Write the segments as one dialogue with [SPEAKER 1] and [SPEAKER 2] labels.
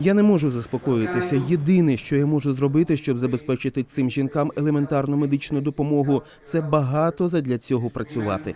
[SPEAKER 1] Я не можу заспокоїтися. Єдине, що я можу зробити, щоб забезпечити цим жінкам елементарну медичну допомогу, це багато задля цього працювати.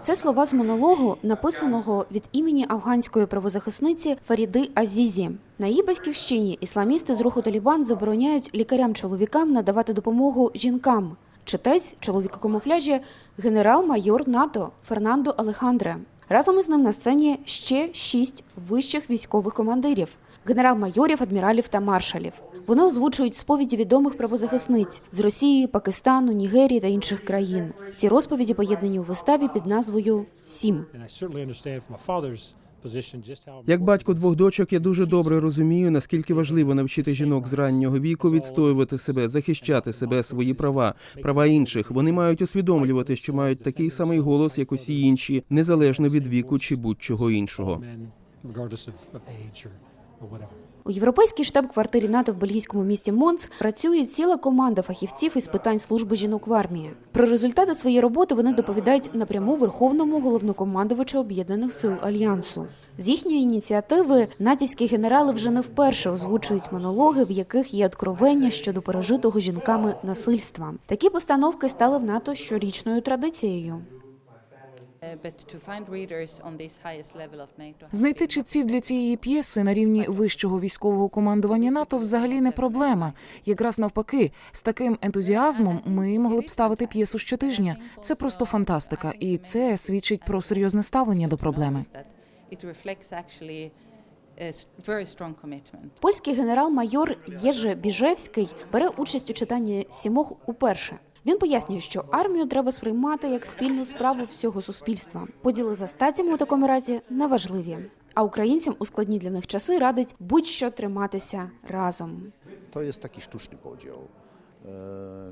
[SPEAKER 2] Це слова з монологу, написаного від імені афганської правозахисниці Фаріди Азізі. На її батьківщині ісламісти з руху Талібан забороняють лікарям-чоловікам надавати допомогу жінкам. Читець, чоловік у камуфляжі, генерал-майор НАТО Фернандо Алехандре. Разом із ним на сцені ще шість вищих військових командирів, генерал-майорів, адміралів та маршалів. Вони озвучують сповіді відомих правозахисниць з Росії, Пакистану, Нігерії та інших країн. Ці розповіді поєднані у виставі під назвою Сім.
[SPEAKER 1] Як батько двох дочок, я дуже добре розумію, наскільки важливо навчити жінок з раннього віку відстоювати себе, захищати себе, свої права, права інших. Вони мають усвідомлювати, що мають такий самий голос, як усі інші, незалежно від віку чи будь-чого іншого.
[SPEAKER 2] У європейській штаб-квартирі НАТО в бельгійському місті Монц працює ціла команда фахівців із питань служби жінок в армії. Про результати своєї роботи вони доповідають напряму верховному головнокомандувачу об'єднаних сил альянсу. З їхньої ініціативи натівські генерали вже не вперше озвучують монологи, в яких є откровення щодо пережитого жінками насильства. Такі постановки стали в НАТО щорічною традицією.
[SPEAKER 3] Знайти читців для цієї п'єси на рівні вищого військового командування НАТО взагалі не проблема. Якраз навпаки, з таким ентузіазмом ми могли б ставити п'єсу щотижня. Це просто фантастика, і це свідчить про серйозне ставлення до проблеми.
[SPEAKER 4] That it reflects actually a s- very strong commitment.
[SPEAKER 2] Польський генерал-майор Єже Біжевський бере участь у читанні сімох уперше. Він пояснює, що армію треба сприймати як спільну справу всього суспільства. Поділи за статтями у такому разі неважливі. А українцям у складні для них часи радить будь-що триматися разом.
[SPEAKER 5] То є такий штучний podział.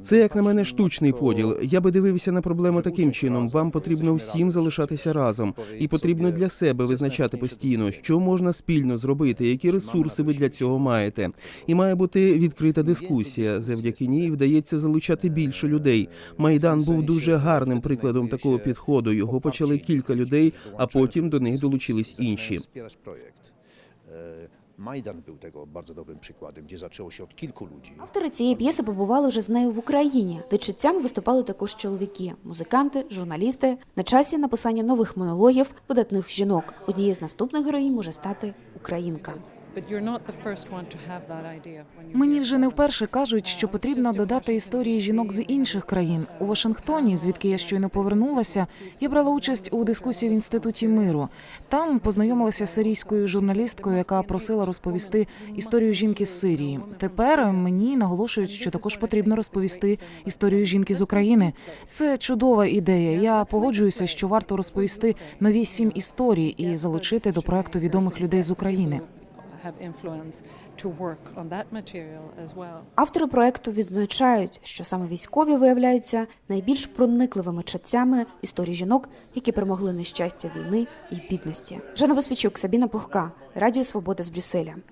[SPEAKER 1] Це, як на мене, штучний поділ. Я би дивився на проблему таким чином. Вам потрібно всім залишатися разом, і потрібно для себе визначати постійно, що можна спільно зробити, які ресурси ви для цього маєте. І має бути відкрита дискусія. Завдяки ній вдається залучати більше людей. Майдан був дуже гарним прикладом такого підходу. Його почали кілька людей, а потім до них долучились інші.
[SPEAKER 5] Wspierać був tego bardzo dobrym przykładem, gdzie zaczęło się od kilku.
[SPEAKER 2] Автори цієї п'єси побували вже з нею в Україні, де виступали також чоловіки, музиканти, журналісти. На часі написання нових монологів видатних жінок. Однією з наступних героїнь може стати українка.
[SPEAKER 3] Мені вже не вперше кажуть, що потрібно додати історії жінок з інших країн. У Вашингтоні, звідки я щойно повернулася, я брала участь у дискусії в інституті миру. Там познайомилася з сирійською журналісткою, яка просила розповісти історію жінки з Сирії. Тепер мені наголошують, що також потрібно розповісти історію жінки з України. Це чудова ідея. Я погоджуюся, що варто розповісти нові сім історій і залучити до проекту відомих людей з України.
[SPEAKER 2] Автори проекту відзначають, що саме військові виявляються найбільш проникливими читцями історії жінок, які перемогли нещастя війни і бідності. Жанна Беспічук, Сабіна Пухка, Радіо Свобода з Брюсселя.